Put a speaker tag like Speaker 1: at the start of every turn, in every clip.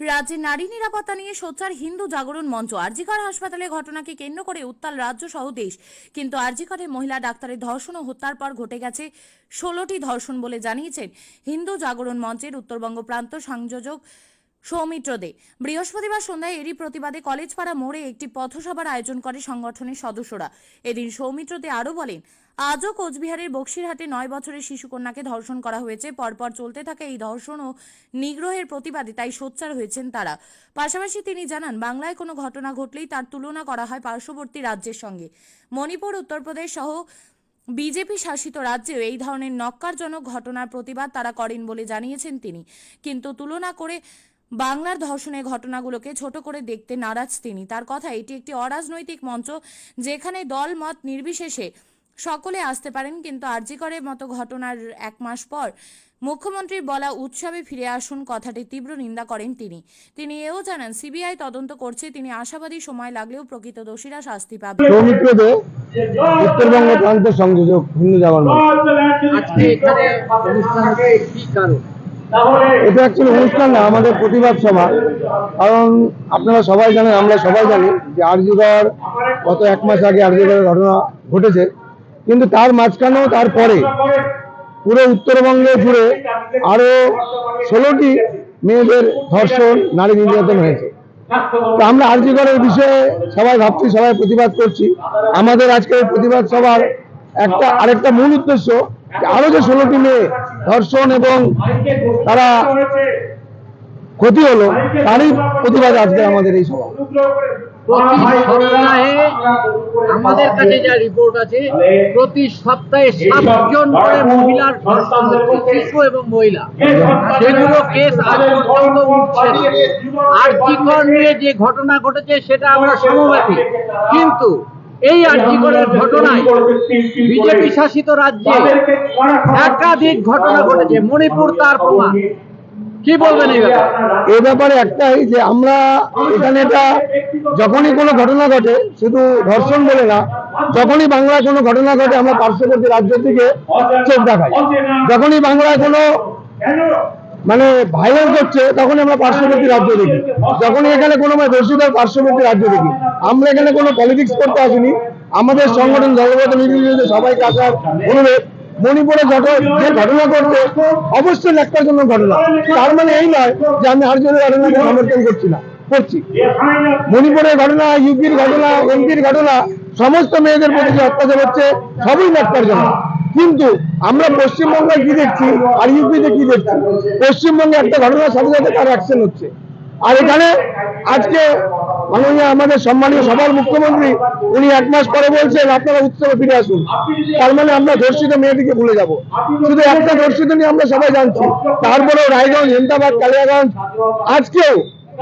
Speaker 1: রাজ্যে নারী নিরাপত্তা নিয়ে সোচ্চার হিন্দু জাগরণ মঞ্চ। আরজিকর হাসপাতালে ঘটনাকে কেন্দ্র করে উত্তাল রাজ্য সহ দেশ। কিন্তু আরজিকরে মহিলা ডাক্তারের ধর্ষণ ও হত্যার পর ঘটে গেছে ষোলোটি ধর্ষণ বলে জানিয়েছেন। হিন্দু জাগরণ মঞ্চের উত্তরবঙ্গ প্রান্ত সংযোজক সৌমিত্র দে। বৃহস্পতিবার সন্ধ্যায় এরই প্রতিবাদে কলেজপাড়া মোড়ে একটি পথসভার আয়োজন করে সংগঠনের সদস্যরা। এদিন সৌমিত্র দে আরও বলেন, আজও কোচবিহারের বক্সিরহাটে নয় বছরের শিশুকন্যাকে ধর্ষণ করা হয়েছে। পরপর চলতে থাকা এই ধর্ষণ ও নিগ্রহের প্রতিবাদে তাই সোচ্চার হয়েছেন তারা। পাশাপাশি তিনি জানান, বাংলায় কোনো ঘটনা ঘটলেই তার তুলনা করা হয় পার্শ্ববর্তী রাজ্যের সঙ্গে। মণিপুর, উত্তরপ্রদেশ সহ বিজেপি শাসিত রাজ্যেও এই ধরনের নক্কারজনক ঘটনার প্রতিবাদ তারা করেন বলে জানিয়েছেন তিনি। কিন্তু তুলনা করে বাংলার ধর্ষণের ঘটনাগুলোকে ছোট করে দেখতে নারাজ তিনি। তার কথা এটি একটি অরাজনৈতিক মঞ্চ যেখানে দল মত নির্বিশেষে সকলে আসতে পারেন কিন্তু আরজিকরের মতো ঘটনার এক মাস পর মুখ্যমন্ত্রীর বলা উৎসবে ফিরে আসুন কথাটি তীব্র নিন্দা করেন তিনি। তিনি এও জানান সিবিআই তদন্ত করছে তিনি আশাবাদী সময় লাগলেও প্রকৃত দোষীরা শাস্তি পাবে
Speaker 2: উত্তরবঙ্গ প্রান্ত সংযোজক জাগরণ মঞ্চ।
Speaker 3: আজকে এখানে অনুষ্ঠান কি কারণ?
Speaker 2: এটা অ্যাকচুয়ালি অনুষ্ঠান না, আমাদের প্রতিবাদ সভা। কারণ আপনারা সবাই জানেন, আমরা সবাই জানি যে আরজিগড় গত এক মাস আগে আরজিগড়ের ঘটনা ঘটেছে। কিন্তু তার মাঝখানেও তারপরে পুরো উত্তরবঙ্গে জুড়ে আরও ষোলোটি মেয়েদের ধর্ষণ নারী নির্যাতন হয়েছে। তো আমরা আরজিগড়ের বিষয়ে সবাই ভাবছি, সবাই প্রতিবাদ করছি। আমাদের আজকের প্রতিবাদ সভার একটা, আরেকটা মূল উদ্দেশ্য আরও যে ষোলোটি মেয়ে ধর্ষণ এবং তারা ক্ষতি হলো, তারই প্রতিবাদ আজকে আমাদের এই সভা।
Speaker 3: আমাদের কাছে যা রিপোর্ট আছে, প্রতি সপ্তাহে সাতজন করে মহিলার শিশু এবং মহিলা। সেগুলো কেস আজ পর্যন্ত উঠছে না। আর্জিকর নিয়ে যে ঘটনা ঘটেছে সেটা আমরা সমব্যাপী কিন্তু এই আর্জিকরের ঘটনায় বিজেপি শাসিত রাজ্যে একাধিক ঘটনা ঘটেছে। মণিপুর তার প্রমাণ। কি বলবেন এই ব্যাপারে?
Speaker 2: এ ব্যাপারে একটাই যে আমরা এখানে এটা যখনই কোনো ঘটনা ঘটে, শুধু ধর্ষণ বলে না, যখনই বাংলায় কোনো ঘটনা ঘটে, আমরা পার্শ্ববর্তী রাজ্য থেকে চোখ দেখাই। যখনই বাংলায় কোনো মানে ভাইলেন্স হচ্ছে, তখনই আমরা পার্শ্ববর্তী রাজ্য দেখি। যখনই এখানে কোনো দোষীদের পার্শ্ববর্তী রাজ্য দেখি। আমরা এখানে কোনো পলিটিক্স করতে আসিনি। আমাদের সংগঠন দলগত নির্বিশেষে সবাইকে আসার অনুরোধ। মণিপুরে যে ঘটনা ঘটবে অবশ্যই একটার জন্য ঘটনা। তার মানে এই নয় যে আমি আর্জনের ঘটনাকে সমর্থন করছি না, করছি। মণিপুরের ঘটনা, ইউপির ঘটনা, এমপির ঘটনা, সমস্ত মেয়েদের প্রতি যে অত্যাচার হচ্ছে, সবই ন্যাক্কার জন্য। কিন্তু আমরা পশ্চিমবঙ্গে কি দেখছি আর ইউপিতে কি দেখছি? পশ্চিমবঙ্গে একটা ঘটনার সাথে সাথে তার অ্যাকশন হচ্ছে। আর এখানে আজকে মাননীয় আমাদের সম্মানীয় সবার মুখ্যমন্ত্রী। উনি এক মাস পরে বলছেন, আপনারা উৎসবে ফিরে আসুন। তার মানে আমরা ধর্ষিত মেয়েটিকে ভুলে যাব। শুধু একটা ধর্ষিত নিয়ে আমরা সবাই জানছি। তারপরেও রায়গঞ্জ হেমদাবাদ কালিয়াগঞ্জ। আজকেও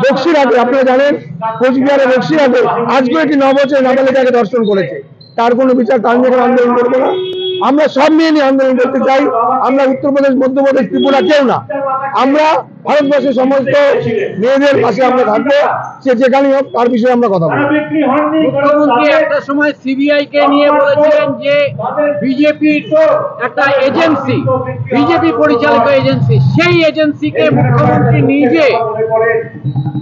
Speaker 2: বক্সিরহাটে, আপনারা জানেন, কোচবিহারে বক্সিরহাটে আজকেও একটি নবছর নাবালিকাকে ধর্ষণ করেছে। তার কোনো বিচার তার নিয়ে আন্দোলন করব না। আমরা সব নিয়ে নিয়ে আন্দোলন করতে চাই। আমরা উত্তরপ্রদেশ, মধ্যপ্রদেশ, ত্রিপুরা কেউ না। আমরা ভারতবর্ষের সমস্ত মেয়েদের পাশে আমরা থাকব। সে যেখানেই হোক তার বিষয়ে আমরা কথা বলব।
Speaker 3: মুখ্যমন্ত্রী একটা সময় সিবিআই কে নিয়ে বলেছিলেন যে বিজেপির একটা এজেন্সি বিজেপি পরিচালিত এজেন্সি সেই এজেন্সিকে মুখ্যমন্ত্রী নিজে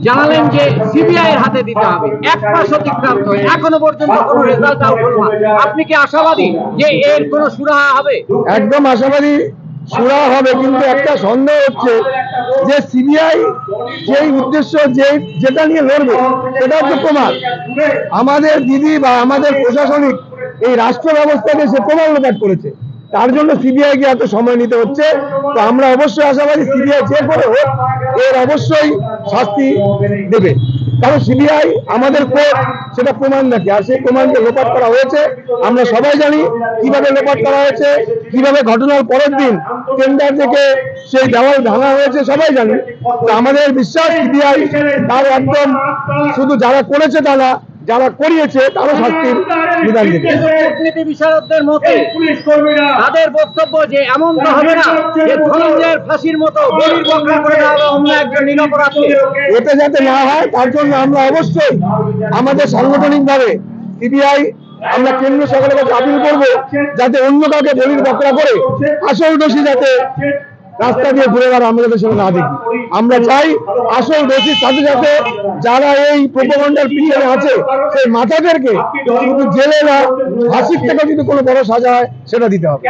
Speaker 3: জানালেন যে সিবিআই এর হাতে দিতে হবে। এক মাস অতিক্রান্ত হয়ে এখনও পর্যন্ত কোনো রেজাল্ট আউট হলো না। আপনি কি আশাবাদী যে এর কোনো সুরাহা হবে?
Speaker 2: একদম আশাবাদী সুরা হবে, কিন্তু একটা সন্দেহ হচ্ছে যে সিবিআই যেই উদ্দেশ্য যে যেটা নিয়ে লড়বে, সেটা হচ্ছে প্রমাণ। আমাদের দিদি বা আমাদের প্রশাসনিক এই রাষ্ট্র ব্যবস্থাকে সে প্রমাণ লোপাট করেছে। তার জন্য সিবিআই কে এত সময় নিতে হচ্ছে। তো আমরা অবশ্যই আশাবাদী সিবিআই যে করে হোক, এর অবশ্যই শাস্তি দেবে। কারণ সিবিআই আমাদের কোর্ট সেটা প্রমাণ দেখে, আর সেই প্রমাণকে লোপাট করা হয়েছে। আমরা সবাই জানি কীভাবে লোপাট করা হয়েছে, কীভাবে ঘটনার পরের দিন টেন্ডার থেকে সেই দেওয়াল ভাঙা হয়েছে, সবাই জানি। আমাদের বিশ্বাস সিবিআই তার একদম শুধু যারা করেছে তারা যারা করিয়েছে তারও শাস্তির বিধান
Speaker 3: কিন্তু কূটনীতি বিশারদদের মতে তাদের বক্তব্য যে এমন তো হবে না যে ধনঞ্জয়ের ফাঁসির মতো বলির বকরা করে দেওয়া অন্য একজন নিরপরাধকে
Speaker 2: এতে যাতে না হয় তার জন্য আমরা অবশ্যই আমাদের সাংগঠনিক ভাবে সিবিআই আমরা কেন্দ্র সরকারের কাছে আপিল করব যাতে অন্য কাউকে বলির বকরা করে আসল দোষী যাতে রাস্তা দিয়ে ঘুরে বেড়া আমাদের সঙ্গে না দেখি। আমরা চাই আসল দোষীর সাথে সাথে যারা এই প্রোপাগন্ডার পিছনে আছে, সেই মাথাদেরকে শুধু জেলে না ফাঁসির থেকে যদি কোনো বড় সাজা হয়, সেটা দিতে হবে।